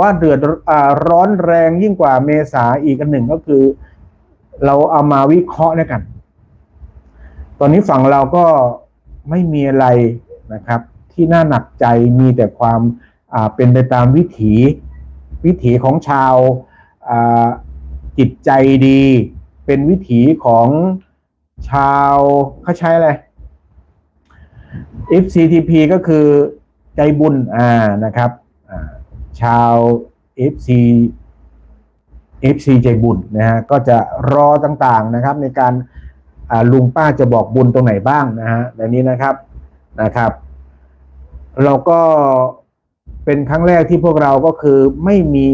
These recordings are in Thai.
ว่าเดือดร้อนแรงยิ่งกว่าเมษาอีกอันหนึ่งก็คือ เราเอามาวิเคราะห์แล้วกัน ตอนนี้ฝั่งเราก็ไม่มีอะไรนะครับ ที่น่าหนักใจมีแต่ความเป็นไปตามวิถีวิถีของชาวจิตใจดี เป็นวิถีของชาวเขาใช้อะไร FCTP ก็คือใจบุญอ่านะครับ ชาว FC FC ใจบุญนะฮะก็จะรอต่างๆนะครับ ในการลุงป้าจะบอกบุญตรงไหนบ้างนะฮะแบบนี้นะครับนะครับ เราก็เป็นครั้งแรกที่พวกเราก็คือไม่มี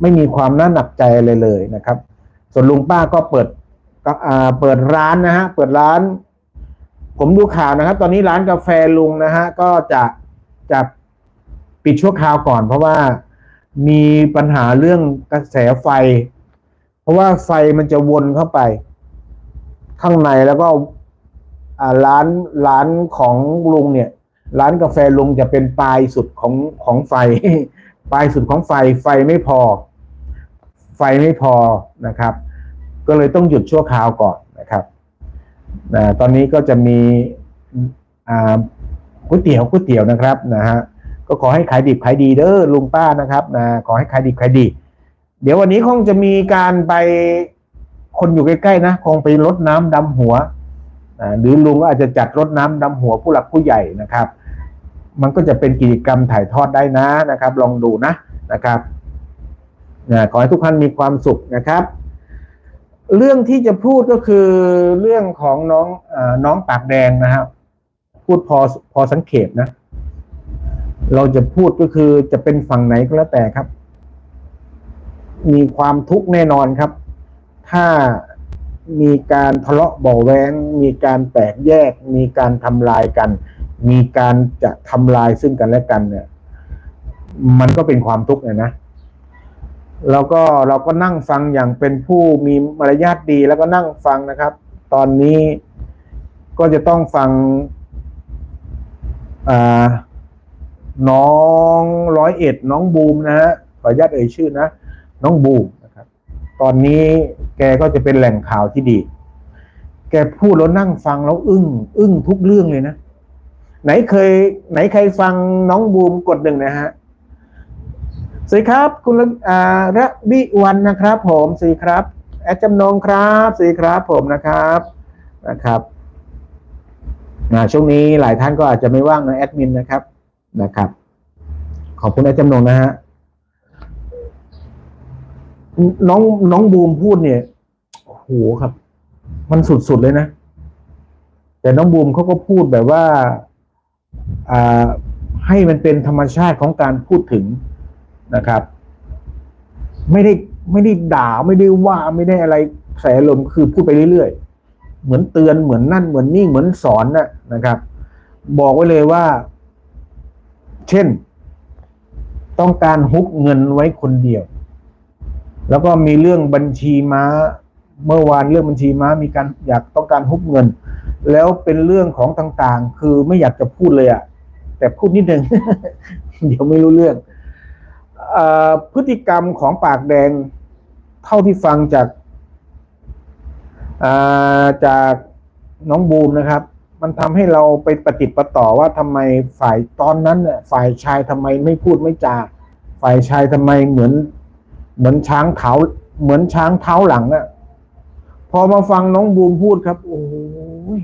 ไม่มีความน่าหนักใจอะไรเลยนะครับ ส่วนลุงป้าก็เปิดก็อ่าเปิดร้านนะฮะเปิดร้าน ผมดูข่าวนะครับ ตอนนี้ร้านกาแฟลุงนะฮะก็จะจะ ปิดชั่วคราวก่อนเพราะว่ามีปัญหาเรื่องกระแสไฟ เพราะว่าไฟมันจะวนเข้าไป ข้างในแล้วก็ร้านร้านของลุงเนี่ย ร้านกาแฟลุงจะเป็นปลายสุดของของไฟ ปลายสุดของไฟ ไฟไม่พอ ไฟไม่พอนะครับ ก็เลยต้องหยุดชั่วคราวก่อนนะครับนะตอนนี้ก็จะมีก๋วยเตี๋ยวก๋วยเตี๋ยวนะครับนะฮะ ก็ขอให้ขายดิบขายดีเด้อลุงป้านะครับนะขอให้ขายดิบขายดี เดี๋ยววันนี้คงจะมีการไปคนอยู่ใกล้ๆนะคงไปรดน้ำดำหัวหรือลุงก็อาจจะจัดรดน้ำดำหัวผู้หลักผู้ใหญ่นะครับ มันก็จะเป็นกิจกรรมถ่ายทอดได้นะนะครับ ลองดูนะนะครับนะขอให้ทุกท่านมีความสุขนะครับ เรื่องที่จะพูดก็คือเรื่องของน้องอน้องปากแดงนะครับ พูดพอพอสังเกตนะ เราจะพูดก็คือจะเป็นฝั่งไหนก็แล้วแต่ครับ มีความทุกข์แน่นอนครับ ถ้ามีการทะเลาะเบาแวงมีการแตกแยก มีการทำลายกัน มีการจะทำลายซึ่งกันและกันเนี่ย มันก็เป็นความทุกข์เนะนะแล้วก็เราก็นั่งฟังอย่างเป็นผู้มีมารยาทดีแล้วก็นั่งฟังนะครับ ตอนนี้ก็จะต้องฟังอ่า น้องร้อยเอ็ดน้องบูมนะฮะขออนุญาตเอ่ยชื่อนะ น้องบูมนะครับ ตอนนี้แกก็จะเป็นแหล่งข่าวที่ดี แกพูดแล้วนั่งฟังแล้วอึ้ง อึ้งทุกเรื่องเลยนะ ไหนเคย ไหนใครฟังน้องบูมกดหนึ่งนะฮะสวัสดีครับ คุณระวิวันนะครับ ผมสวัสดีครับ แอดจำนงครับสวัสดีครับผมนะครับนะครับนะช่วงนี้หลายท่านก็อาจจะไม่ว่างนะแอดมินนะครับ นะครับ ขอบคุณแอดจำนงนะฮะน้องน้องบูมพูดเนี่ยโอ้โหครับ มันสุดๆเลยนะ แต่น้องบูมเขาก็พูดแบบว่าอ่าให้มันเป็นธรรมชาติของการพูดถึงนะครับ ไม่ได้ไม่ได้ด่าไม่ได้ว่าไม่ได้อะไรใส่อารมณ์คือพูดไปเรื่อยๆ เหมือนเตือนเหมือนนั่นเหมือนนี่เหมือนสอนนะนะครับ บอกไว้เลยว่า เช่น ต้องการฮุบเงินไว้คนเดียว แล้วก็มีเรื่องบัญชีม้า เมื่อวานเรื่องบัญชีม้ามีการอยากต้องการฮุบเงิน แล้วเป็นเรื่องของต่างๆ คือไม่อยากจะพูดเลยอะแต่พูดนิดนึง เดี๋ยวไม่รู้เรื่องอพฤติกรรมของปากแดงเท่าที่ฟังจากาจากน้องบูมนะครับ มันทำให้เราไปปฏิปต่อว่าทำไมฝ่ายตอนนั้นเนี่ยฝ่ายชายทำไมไม่พูดไม่จา ฝ่ายชายทำไมเหมือน เหมือนช้างเท้าเหมือนช้างเท้าหลังอะพอมาฟังน้องบูมพูดครับ โอ้ย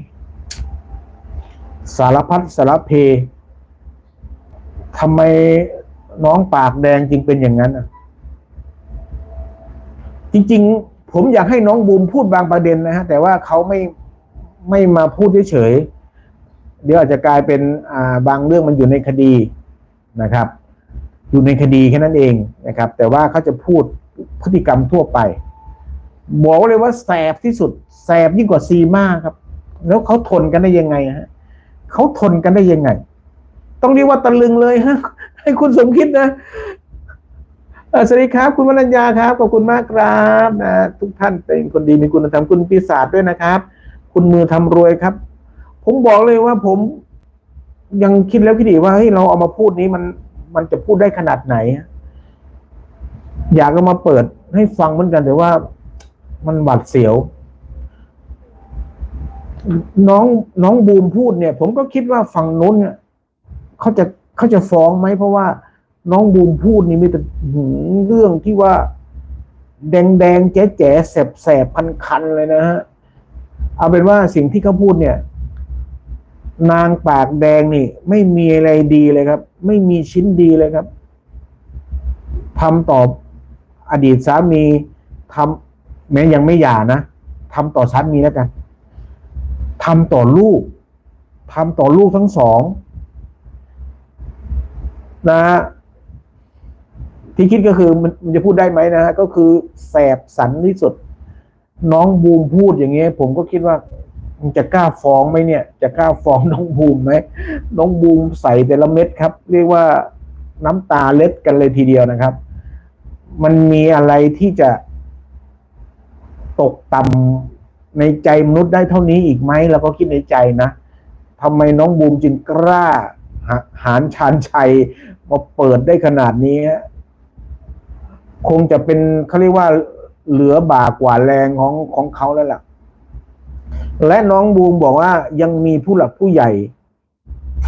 สารพัดสารเพทำไมน้องปากแดงจึงเป็นอย่างนั้นอะ จริง ๆ ผมอยากให้น้องบูมพูดบางประเด็นนะฮะ แต่ว่าเขาไม่ไม่มาพูดเฉยๆ เดี๋ยวอาจจะกลายเป็นบางเรื่องมันอยู่ในคดีนะครับ อยู่ในคดีแค่นั้นเองนะครับ แต่ว่าเขาจะพูดพฤติกรรมทั่วไป บอกเลยว่าแสบที่สุดแสบยิ่งกว่าซีมาครับ แล้วเขาทนกันได้ยังไงฮะเขาทนกันได้ยังไง ต้องเรียกว่าตะลึงเลยฮะให้คุณสมคิดนะสวัสดีครับ คุณวรัญญาครับขอบคุณมากครับนะทุกท่านเป็นคนดีมีคุณธรรมคุณปีศาจด้วยนะครับ คุณมือทำรวยครับ ผมบอกเลยว่าผมยังคิดแล้วคิดอีกว่าเฮ้ยเราเอามาพูดนี้มันมันจะพูดได้ขนาดไหน อยากเอามาเปิดให้ฟังเหมือนกัน แต่ว่ามันหวาดเสียว น้องน้องบูมพูดเนี่ย ผมก็คิดว่าฝั่งนู้นเนี่ยเขาจะเขาจะฟ้องไหมเพราะว่าน้องบูมพูดนี่มีแต่เรื่องที่ว่า แดงแดงแจ๋แจ๋แสบแสบคันคันเลยนะฮะ เอาเป็นว่าสิ่งที่เขาพูดเนี่ย นางปากแดงนี่ ไม่มีอะไรดีเลยครับ ไม่มีชิ้นดีเลยครับทำต่ออดีตสามีทำแม้ยังไม่หย่านะทำต่อสามีแล้วกันทำต่อลูกทำต่อลูกทั้งสองนะฮะที่คิดก็คือมันมันจะพูดได้ไหมนะฮะก็คือแสบสันที่สุด น้องบูมพูดอย่างเงี้ยผมก็คิดว่า จะกล้าฟ้องไหมเนี่ย จะกล้าฟ้องน้องบูมไหมน้องบูมใส่แต่ละเม็ดครับ เรียกว่าน้ำตาเล็ดกันเลยทีเดียวนะครับ มันมีอะไรที่จะตกต่ำในใจมนุษย์ได้เท่านี้อีกไหมเราก็คิดในใจนะทำไมน้องบูมจึงกล้าหาหารชานชัยมาเปิดได้ขนาดนี้ คงจะเป็นเขาเรียกว่าเหลือบ่ากว่าแรงของของเขาแล้วล่ะ และน้องบูมบอกว่ายังมีผู้หลักผู้ใหญ่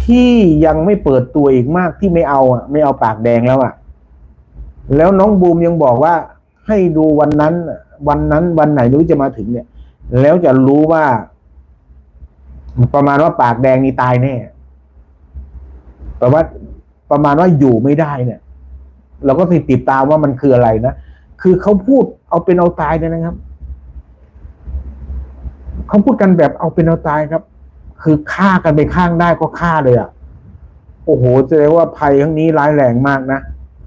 ที่ยังไม่เปิดตัวอีกมากที่ไม่เอาอะ ไม่เอาปากแดงแล้วอะ แล้วน้องบูมยังบอกว่า ให้ดูวันนั้น วันนั้นวันไหนรู้จะมาถึงเนี่ย แล้วจะรู้ว่า ประมาณว่าปากแดงนี่ตายแน่แปลว่าประมาณว่าอยู่ไม่ได้เนี่ย เราก็ติดติดตามว่ามันคืออะไรนะ คือเขาพูดเอาเป็นเอาตายเนี่ยนะครับ เขาพูดกันแบบเอาเป็นเอาตายครับ คือฆ่ากันไปข้างได้ก็ฆ่าเลยอะโอ้โหแสดงว่าภัยครั้งนี้ร้ายแรงมากนะ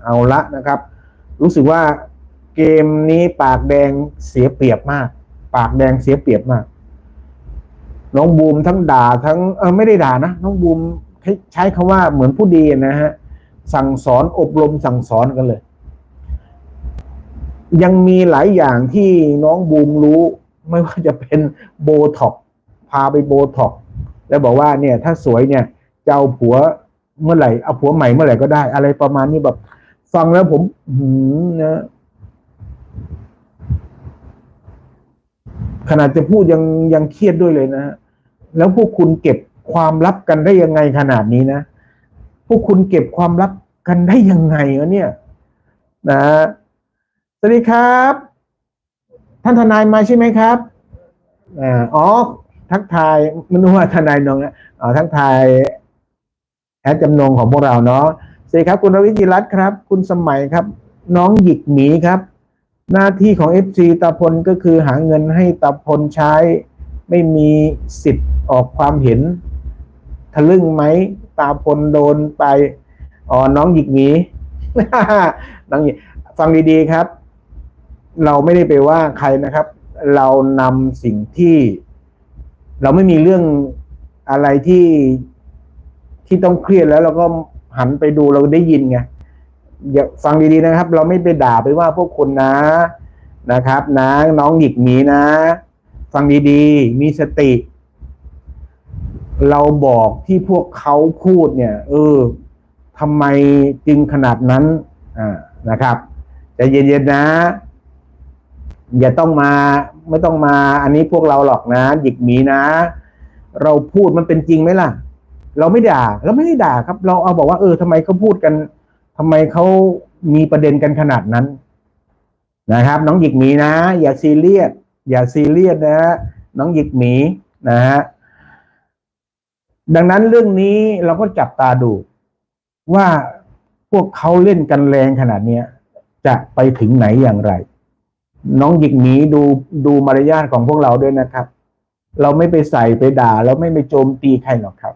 เอาละนะครับ รู้สึกว่าเกมนี้ปากแดงเสียเปรียบมาก ปากแดงเสียเปรียบมาก น้องบูมทั้งด่าทั้งเออไม่ได้ด่านะน้องบูมใช้ใช้คำว่าเหมือนผู้ดีนะฮะสั่งสอนอบรมสั่งสอนกันเลย ยังมีหลายอย่างที่น้องบูมรู้ ไม่ว่าจะเป็นโบท็อกพาไปโบท็อกแล้วบอกว่าเนี่ยถ้าสวยเนี่ยจะเอาผัวเมื่อไหร่เอาผัวใหม่เมื่อไหร่ก็ได้ อะไรประมาณนี้แบบ ฟังแล้วผมหืมนะขนาดจะพูดยังยังเครียดด้วยเลยนะฮะแล้วพวกคุณเก็บความลับกันได้ยังไงขนาดนี้นะ พวกคุณเก็บความลับกันได้ยังไงวะเนี่ย นะ สวัสดีครับ ท่านทนายมาใช่ไหมครับอ่าอ๋อ ทักทายไมันว่าทนายนงนะอ๋อทักทายแอดจำนงของพวกเราเนาะสวัสดีครับ คุณรวิจิรัตน์ครับ คุณสมัยครับ น้องหยิกหมีครับ หน้าที่ของ FC ตาพลก็คือหาเงินให้ตาพลใช้ ไม่มีสิทธิ์ออกความเห็น ทะลึ่งไหมตาพลโดนไปอ๋อน้องหยิกหมีน้องหยิกฟังดีๆครับ เราไม่ได้ไปว่าใครนะครับ เรานำสิ่งที่ เราไม่มีเรื่องอะไรที่ที่ต้องเครียดแล้วเราก็หันไปดูเราได้ยินไงอย่าฟังดีๆนะครับ เราไม่ไปด่าไปว่าพวกคุณนะนะครับ นะ น้องหยิกหมีนะ ฟังดีๆ มีสติ เราบอกที่พวกเขาพูดเนี่ย เออทำไมจึงขนาดนั้น อ่านะครับใจเย็นๆนะ อย่าต้องมาไม่ต้องมาอันนี้พวกเราหรอกนะ หยิกหมีนะ เราพูดมันเป็นจริงไหมล่ะ เราไม่ด่าเราไม่ได้ด่าครับ เราเอาบอกว่าเออทำไมเขาพูดกันทำไมเขามีประเด็นกันขนาดนั้นนะครับ น้องหยิกหมีนะ อย่าซีเรียสอย่าซีเรียสนะน้องหยิกหมีนะฮะดังนั้นเรื่องนี้เราก็จับตาดูว่าพวกเขาเล่นกันแรงขนาดเนี้ยจะไปถึงไหนอย่างไร น้องหยิกหมีดูดูมารยาทของพวกเราด้วยนะครับ เราไม่ไปใส่ไปด่า เราไม่ไปโจมตีใครหรอกครับ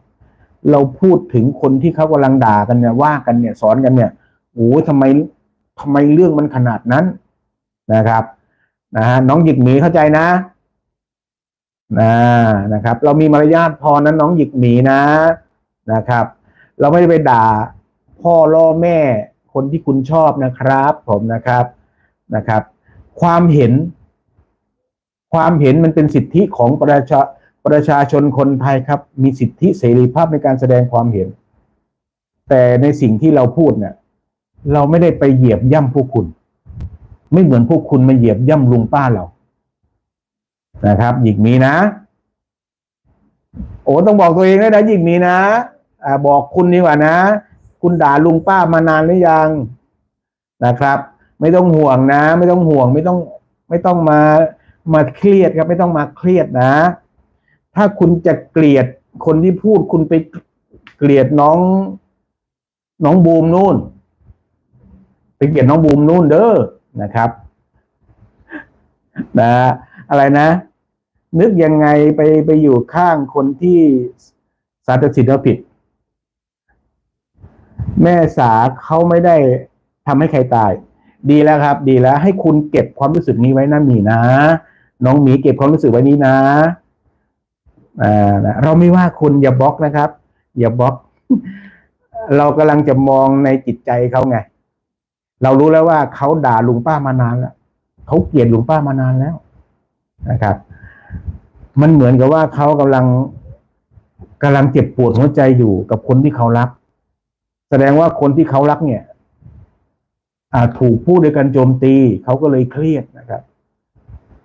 เราพูดถึงคนที่เขากำลังด่ากันเนี่ยว่ากันเนี่ยสอนกันเนี่ยโอ้ทำไมทำไมเรื่องมันขนาดนั้นนะครับนะฮะน้องหยิกหมีเข้าใจนะนะนะครับ เรามีมารยาทพอนั้นน้องหยิกหมีนะนะครับ เราไม่ได้ไปด่า พ่อล่อแม่คนที่คุณชอบนะครับ ผมนะครับนะครับ ความเห็น ความเห็นมันเป็นสิทธิของประชาประชาชนคนไทยครับ มีสิทธิเสรีภาพในการแสดงความเห็น แต่ในสิ่งที่เราพูดเนี่ย เราไม่ได้ไปเหยียบย่ำพวกคุณ ไม่เหมือนพวกคุณมาเหยียบย่ำลุงป้าเรานะครับหยิกมีนะ โอ้ต้องบอกตัวเองด้วยนะหยิกมีนะอ่าบอกคุณดีกว่านะ คุณด่าลุงป้ามานานหรือยังนะครับ ไม่ต้องห่วงนะ ไม่ต้องห่วง ไม่ต้องไม่ต้องมามาเครียดครับไม่ต้องมาเครียดนะ ถ้าคุณจะเกลียดคนที่พูดคุณไปเกลียดน้อง น้องบูมนู่นไปเกลียดน้องบูมนู่นเด้อนะครับ นะ อะไรนะ นึกยังไงไปไปอยู่ข้างคนที่สารตัดสินว่าผิด แม่สาเขาไม่ได้ทำให้ใครตาย ดีแล้วครับ ดีแล้วให้คุณเก็บความรู้สึกนี้ไว้นะหมีนะ น้องหมีเก็บความรู้สึกไว้นี้นะอ่านะเราไม่ว่าคุณอย่าบล็อกนะครับ อย่าบล็อก เรากำลังจะมองในจิตใจเขาไง เรารู้แล้วว่าเขาด่าลุงป้ามานานแล้วเขาเกลียดลุงป้ามานานแล้วนะครับ มันเหมือนกับว่าเขากำลังกำลังเจ็บปวดหัวใจอยู่กับคนที่เขารัก แสดงว่าคนที่เขารักเนี่ย อ่าถูกพูดด้วยกันโจมตี เขาก็เลยเครียดนะครับ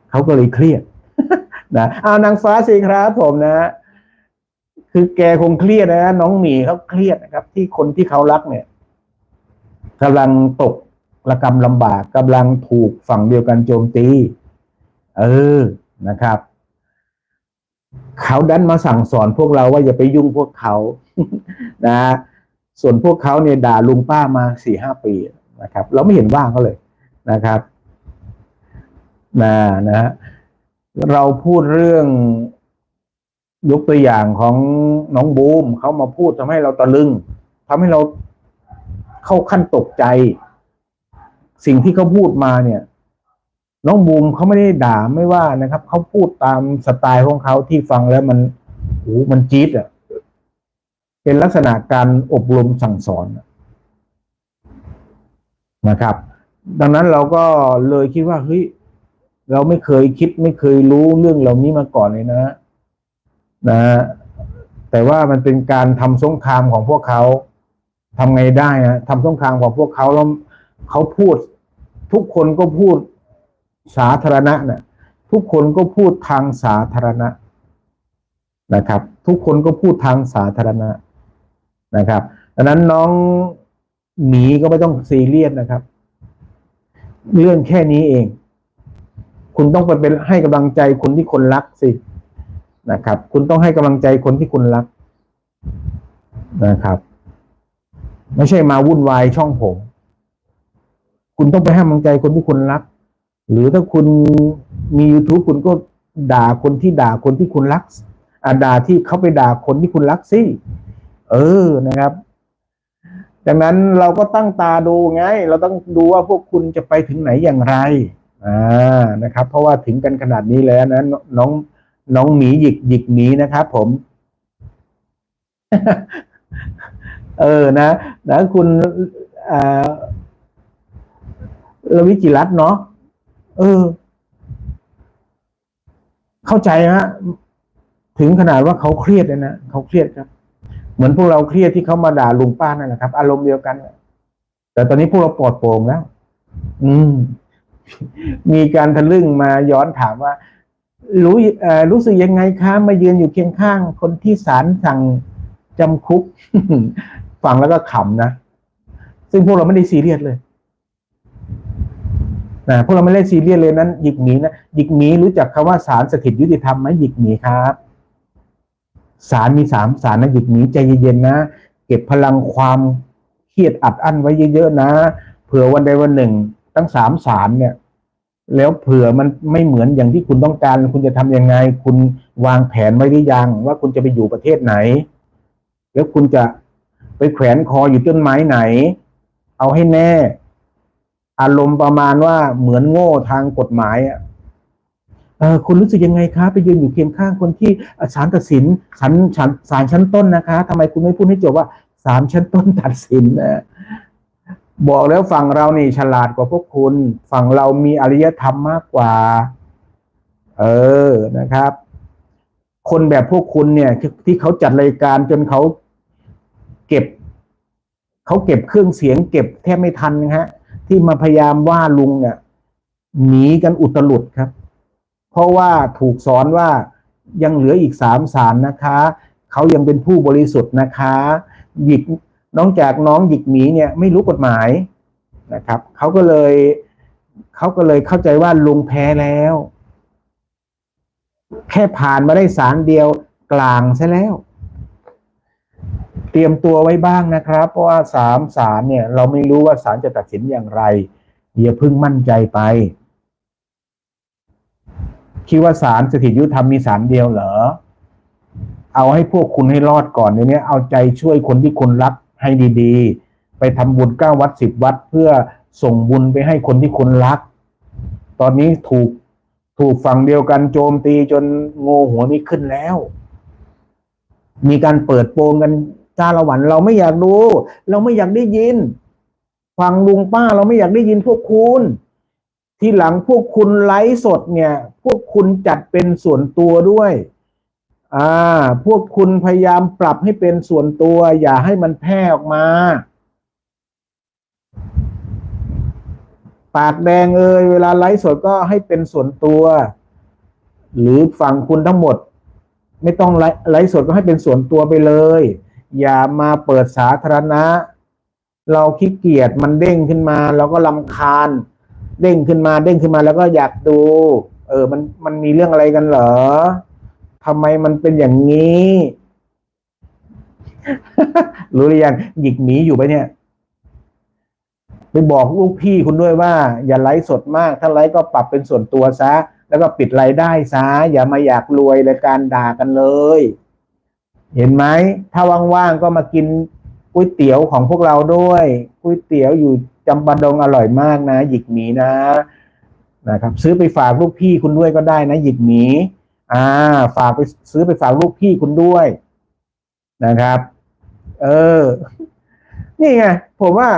เขาก็เลยเครียดนะเอานางฟ้าสิครับผมนะ คือแกคงเครียดนะน้องหมีเขาเครียดนะครับ ที่คนที่เขารักเนี่ยกำลังตกระกรรมลำบากกำลังถูกฝั่งเดียวกันโจมตี เออนะครับ เขาดันมาสั่งสอนพวกเราว่าอย่าไปยุ่งพวกเขา นะ ส่วนพวกเขาเนี่ยด่าลุงป้ามาสี่ห้าปี นะครับ เราไม่เห็นว่างเขาเลยนะครับนะนะฮะเราพูดเรื่องยกตัวอย่างของน้องบูมเขามาพูดทำให้เราตะลึงทำให้เราเข้าขั้นตกใจ สิ่งที่เขาพูดมาเนี่ย น้องบูมเขาไม่ได้ด่าไม่ว่านะครับเขาพูดตามสไตล์ของเขาที่ฟังแล้วมันโอ้มันจี๊ดอะเป็นลักษณะการอบรมสั่งสอน นะครับ ดังนั้นเราก็เลยคิดว่าเฮ้ยเราไม่เคยคิดไม่เคยรู้เรื่องเหล่านี้มาก่อนเลยนะ นะ แต่ว่ามันเป็นการทำสงครามของพวกเขาทำไงได้นะทำสงครามของพวกเขาแล้วเขาพูด ทุกคนก็พูดสาธารณะนะทุกคนก็พูดทางสาธารณะนะครับ ทุกคนก็พูดทางสาธารณะนะครับดังนั้นน้อง หมีก็ไม่ต้องซีเรียสนะครับ เรื่องแค่นี้เอง คุณต้องไปเป็นให้กำลังใจคนที่คนรักสินะครับ คุณต้องให้กำลังใจคนที่คุณรักนะครับ ไม่ใช่มาวุ่นวายช่องผม คุณต้องไปให้กำลังใจคนที่คุณรัก หรือถ้าคุณมี YouTube คุณก็ด่าคนที่ด่าคนที่คุณรักอ่าด่าที่เขาไปด่าคนที่คุณรักสิ เออนะครับ ดังนั้นเราก็ตั้งตาดูไง เราต้องดูว่าพวกคุณจะไปถึงไหนอย่างไรอ่านะครับ เพราะว่าถึงกันขนาดนี้แล้วนะน้องน้องหมีหยิกหยิกหมีนะครับผม เออนะนะคุณอ่าลวิจิรัตเนาะเออ เข้าใจฮะถึงขนาดว่าเขาเครียดเลยนะเขาเครียดครับ เหมือนพวกเราเครียดที่เขามาด่าลุงป้านั่นแหละครับ อารมณ์เดียวกัน แต่ตอนนี้พวกเราปลอดโปร่งแล้ว อืม มีการทะลึ่งมาย้อนถามว่า รู้รู้สึกยังไงคะมายืนอยู่เคียงข้าง คนที่ศาลสั่งจำคุกฟังแล้วก็ขำนะซึ่งพวกเราไม่ได้ซีเรียสเลยนะพวกเราไม่ได้ซีเรียสเลยนั้นหยิกหมีนะหยิกหมีรู้จักคำว่าศาลสถิตยุติธรรมไหมหยิกหมีครับ ศาลมีสามศาลนะหยิกหมีใจเย็นๆนะ เก็บพลังความเครียดอัดอั้นไว้เยอะๆนะ เผื่อวันใดวันหนึ่ง ทั้งสามศาลเนี่ย แล้วเผื่อมันไม่เหมือนอย่างที่คุณต้องการ คุณจะทำยังไง คุณวางแผนไว้หรือยัง ว่าคุณจะไปอยู่ประเทศไหน แล้วคุณจะไปแขวนคออยู่ต้นไม้ไหน เอาให้แน่ อารมณ์ประมาณว่าเหมือนโง่ทางกฎหมายอะ คุณรู้สึกยังไงคะไปยืนอยู่เคียงข้างคนที่ศาลตัดสินศาลศาลศาลชั้นต้นนะคะทำไมคุณไม่พูดให้จบว่าศาลชั้นต้นตัดสินนะบอกแล้วฝั่งเรานี่ฉลาดกว่าพวกคุณ ฝั่งเรามีอารยธรรมมากกว่า เออนะครับ คนแบบพวกคุณเนี่ยที่เขาจัดรายการจนเขาเก็บเขาเก็บเครื่องเสียง เก็บแทบไม่ทันนะฮะ ที่มาพยายามว่าลุงเนี่ยหนีกันอุตลุดครับ ราะว่าถูกสอนว่ายังเหลืออีกสามสารนะคะเขายังเป็นผู้บริสุทธิ์นะคะหยิกน้องจากน้องหยิกหมีเนี่ยไม่รู้กฎหมายนะครับเขาก็เลยเขาก็เลยเข้าใจว่าลุงแพ้แล้ว แค่ผ่านมาได้สารเดียวกลางซะแล้ว เตรียมตัวไว้บ้างนะครับ เพราะว่าสามสารเนี่ย เราไม่รู้ว่าสารจะตัดสินอย่างไรอย่าพิ่งมั่นใจไป คิดว่าสารสถิตยุทธธรรมมีสารเดียวเหรอ เอาให้พวกคุณให้รอดก่อนเดี๋ยวนี้เอาใจช่วยคนที่คุณรักให้ดีๆ ไปทำบุญเก้าวัดสิบวัด เพื่อส่งบุญไปให้คนที่คุณรัก ตอนนี้ถูกถูกฝั่งเดียวกันโจมตีจนโงหัวไม่ขึ้นแล้ว มีการเปิดโปงกันจ้าละวันเราไม่อยากดูเราไม่อยากได้ยิน ฟังลุงป้าเราไม่อยากได้ยินพวกคุณ ที่หลังพวกคุณไลฟ์สดเนี่ย พวกคุณจัดเป็นส่วนตัวด้วย อ่า พวกคุณพยายามปรับให้เป็นส่วนตัว อย่าให้มันแพร่ออกมา ปากแดงเอยเวลาไลฟ์สดก็ให้เป็นส่วนตัว หรือฝั่งคุณทั้งหมด ไม่ต้องไลฟ์ไลฟ์สดก็ให้เป็นส่วนตัวไปเลย อย่ามาเปิดสาธารณะ เราขี้เกียจมันเด้งขึ้นมา เราก็ลำคาญ เด้งขึ้นมาเด้งขึ้นมาแล้วก็อยากดู เออ มันมันมีเรื่องอะไรกันเหรอทำไมมันเป็นอย่างนี้ รู้หรือยังหยิกหมีอยู่ไปเนี่ยไปบอกลูกพี่คุณด้วยว่า อย่าไลฟ์สดมาก ถ้าไลฟ์ก็ปรับเป็นส่วนตัวซะ แล้วก็ปิดรายได้ซะ อย่ามาอยากรวยเลยการด่ากันเลย เห็นไหม ถ้าว่างๆก็มากิน ก๋วยเตี๋ยวของพวกเราด้วยก๋วยเตี๋ยวอยู่จำปาดงอร่อยมากนะ หยิกหมีนะนะครับ ซื้อไปฝากลูกพี่คุณด้วยก็ได้นะ หยิกหมีอ่า ฝากไปซื้อไปฝากลูกพี่คุณด้วยนะครับ เออ นี่ไงผมว่า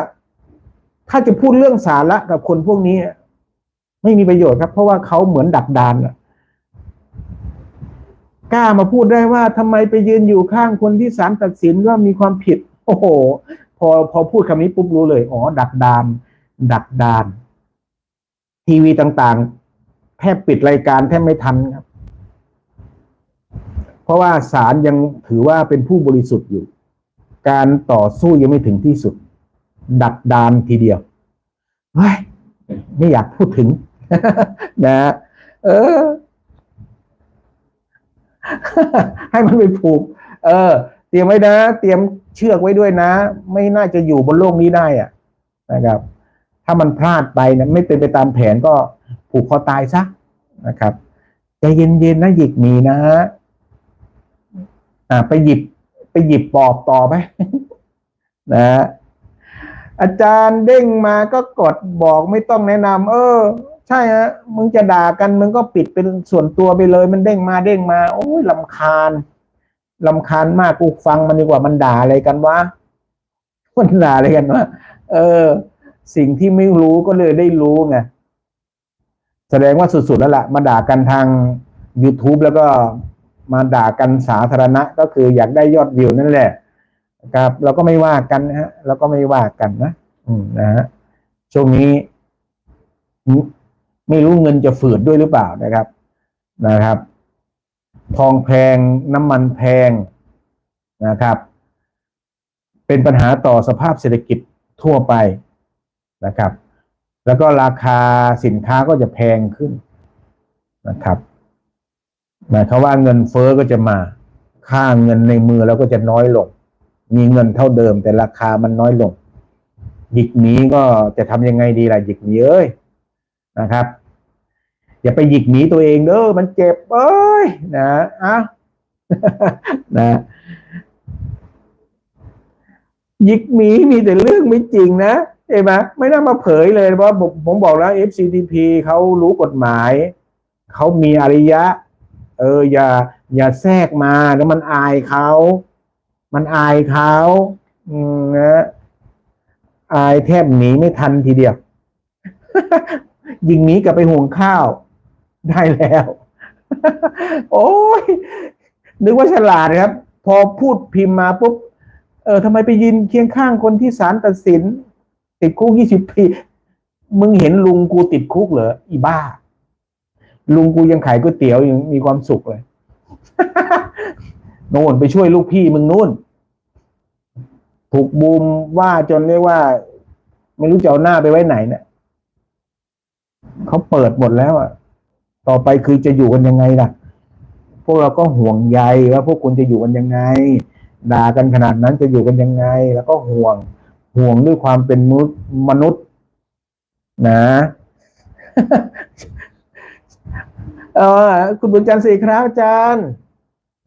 ถ้าจะพูดเรื่องสาระกับคนพวกนี้ ไม่มีประโยชน์ครับ เพราะว่าเขาเหมือนดักดานอะกล้ามาพูดได้ว่าทำไมไปยืนอยู่ข้างคนที่ศาลตัดสินว่ามีความผิด อ้โห พอพอพูดคำนี้ปุ๊บรู้เลย อ๋อ ดักดาน ดักดาน ทีวีต่างๆ แทบปิดรายการแทบไม่ทันครับ เพราะว่าศาลยังถือว่าเป็นผู้บริสุทธิ์อยู่ การต่อสู้ยังไม่ถึงที่สุด ดักดานทีเดียวเฮ้ยไม่อยากพูดถึง นะ เออ ให้มันไปผูก เออ เตรียมไว้นะ เตรียมเชือกไว้ด้วยนะ ไม่น่าจะอยู่บนโลกนี้ได้อะนะครับ ถ้ามันพลาดไปนะไม่เป็นไปตามแผนก็ผูกคอตายซะนะครับใจเย็นๆนะหยิกหมีนะฮะอ่า ไปหยิบ ไปหยิบปอบต่อไปนะอาจารย์เด้งมาก็กดบอกไม่ต้องแนะนำเออ ใช่ฮะมึงจะด่ากันมึงก็ปิดเป็นส่วนตัวไปเลย มันเด้งมาเด้งมา โอ้ยลำคาญ ลำคาญมากกูฟังมันดีกว่ามันด่าอะไรกันวะมันด่าอะไรกันวะเออ สิ่งที่ไม่รู้ก็เลยได้รู้ไงแสดงว่าสุดๆแล้วล่ะ มาด่ากันทาง YouTube แล้วก็มาด่ากันสาธารณะ ก็คืออยากได้ยอดวิวนั่นแหละครับเราก็ไม่ว่ากันนะฮะเราก็ไม่ว่ากันนะอืมนะฮะช่วงนี้ ไม่รู้เงินจะฝืดด้วยหรือเปล่านะครับนะครับ ทองแพง น้ำมันแพงนะครับ เป็นปัญหาต่อสภาพเศรษฐกิจทั่วไปนะครับ แล้วก็ราคาสินค้าก็จะแพงขึ้นนะครับหมายความว่าเงินเฟ้อก็จะมาค่าเงินในมือเราก็จะน้อยลง มีเงินเท่าเดิม แต่ราคามันน้อยลงหยิกนี้ก็จะทำยังไงดีล่ะหยิกนี้เอ้ยนะครับ อย่าไปหยิกหนีตัวเองเด้อมันเจ็บเอ้ยนะอะนะหยิกหมีมีแต่เรื่องไม่จริงนะเห็นไหมไม่น่ามาเผยเลยเพราะผมผมบอกแล้ว FCTP เขารู้กฎหมาย เขามีอริยะ เออ อย่า อย่าแทรกมาแล้วมันอายเขา มันอายเขาอืมนะอายแทบหนีไม่ทันทีเดียว ยิงหนีกลับไปห่วงข้าว ได้แล้ว โอ้ยนึกว่าฉลาดครับ พอพูดพิมพ์มาปุ๊บ เออทำไมไปยืนเคียงข้างคนที่ศาลตัดสิน ติดคุกยี่สิบปี มึงเห็นลุงกูติดคุกเหรออีบ้า ลุงกูยังขายก๋วยเตี๋ยวยังมีความสุขเลยโน่นไปช่วยลูกพี่มึงนู่น ถูกบูมว่าจนเรียกว่า ไม่รู้จะเอาหน้าไปไว้ไหนเนี่ยเขาเปิดหมดแล้วอะ ต่อไปคือจะอยู่กันยังไงล่ะ พวกเราก็ห่วงใยว่าพวกคุณจะอยู่กันยังไง ด่ากันขนาดนั้นจะอยู่กันยังไง แล้วก็ห่วง ห่วงด้วยความเป็นมนุษย์มนุษย์ นะเออคุณบุญจันทร์สีครับอาจารย์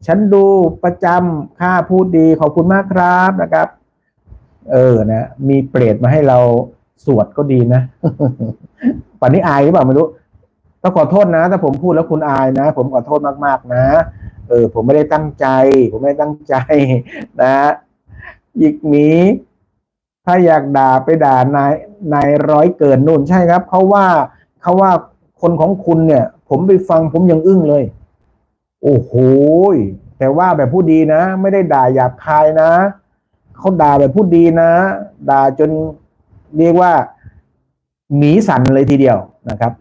ฉันดูประจำค่าพูดดีขอบคุณมากครับนะครับ เออนะมีเปรตมาให้เราสวดก็ดีนะป่านนี้อายหรือเปล่าไม่รู้ ต้องขอโทษนะ ถ้าผมพูดแล้วคุณอายนะ ผมขอโทษมาก ๆ นะ เออ ผมไม่ได้ตั้งใจ ผมไม่ได้ตั้งใจ นะหยิกหมีถ้าอยากด่าไปด่านายนายร้อยเกินนู่นใช่ครับเขาว่าเขาว่าคนของคุณเนี่ย ผมไปฟังผมยังอึ้งเลย โอ้โหแต่ว่าแบบพูดดีนะ ไม่ได้ด่าหยาบคายนะเขาด่าแบบพูดดีนะ ด่าจนเรียกว่าหมีสั่นเลยทีเดียวนะครับ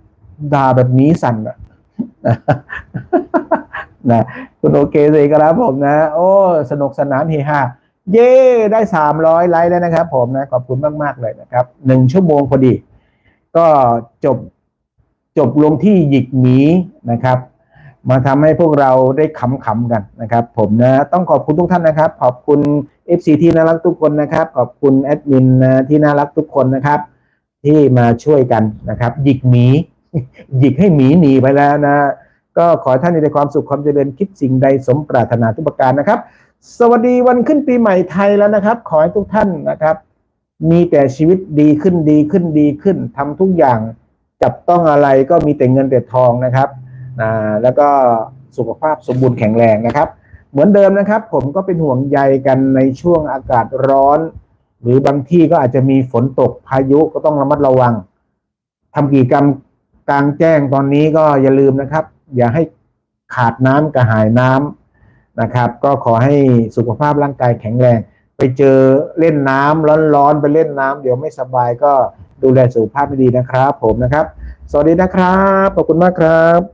ด่าแบบมีสั่นอะนะคุณโอเคเลยครับผมนะ โอ้ สนุกสนานเฮฮาเย่ได้สามร้อยไลค์แล้วนะครับผมนะ ขอบคุณมาก ๆ เลยนะครับหนึ่งชั่วโมงพอดี ก็จบจบลงที่หยิกหมีนะครับ มาทำให้พวกเราได้ขำๆกันนะครับ ผมนะต้องขอบคุณทุกท่านนะครับ ขอบคุณ FC ที่น่ารักทุกคนนะครับ ขอบคุณแอดมินที่น่ารักทุกคนนะครับ ที่มาช่วยกันนะครับหยิกหมี หยิกให้หมีหนีไปแล้วนะ ก็ขอท่านมีแต่ความสุขความเจริญคิดสิ่งใดสมปรารถนาทุกประการนะครับ สวัสดีวันขึ้นปีใหม่ไทยแล้วนะครับ ขอให้ทุกท่านนะครับ มีแต่ชีวิตดีขึ้นดีขึ้นดีขึ้นทำทุกอย่างจับต้องอะไรก็มีแต่เงินแต่ทองนะครับอ่าแล้วก็สุขภาพสมบูรณ์แข็งแรงนะครับ เหมือนเดิมนะครับ ผมก็เป็นห่วงใยกันในช่วงอากาศร้อน หรือบางที่ก็อาจจะมีฝนตกพายุก็ต้องระมัดระวังทำกิจกรรม กลางแจ้งตอนนี้ก็อย่าลืมนะครับ อย่าให้ขาดน้ำกระหายน้ำนะครับ ก็ขอให้สุขภาพร่างกายแข็งแรง ไปเจอเล่นน้ำร้อนๆไปเล่นน้ำเดี๋ยวไม่สบายก็ดูแลสุขภาพให้ดีนะครับ ผมนะครับ สวัสดีนะครับ ขอบคุณมากครับ